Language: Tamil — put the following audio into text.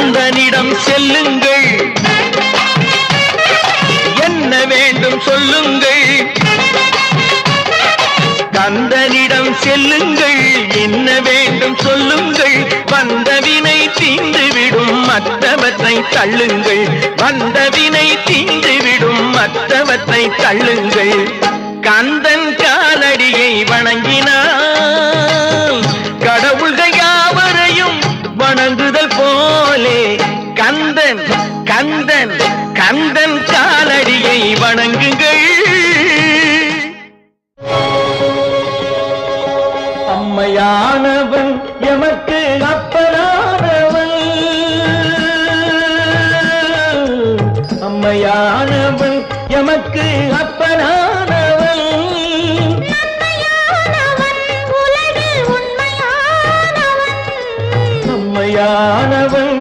கந்தனிடம் செல்லுங்கள். என்ன வேண்டும் சொல்லுங்கள். கந்தனிடம் செல்லுங்கள். என்ன வேண்டும் சொல்லுங்கள். வந்தவினை தீந்துவிடும் மற்றவற்றை தள்ளுங்கள். வந்தவினை தீந்துவிடும் மற்றவற்றை தள்ளுங்கள். கந்தன் காலடியை வணங்கினார் கடவுள்கள் யாவரையும் வணங்குத கந்தன் கந்தன் காலடியை வணங்குங்கள். அம்மையானவன் எமக்கு அப்பனானவன். அம்மையானவன் எமக்கு அப்பனானவன். அம்மையானவன்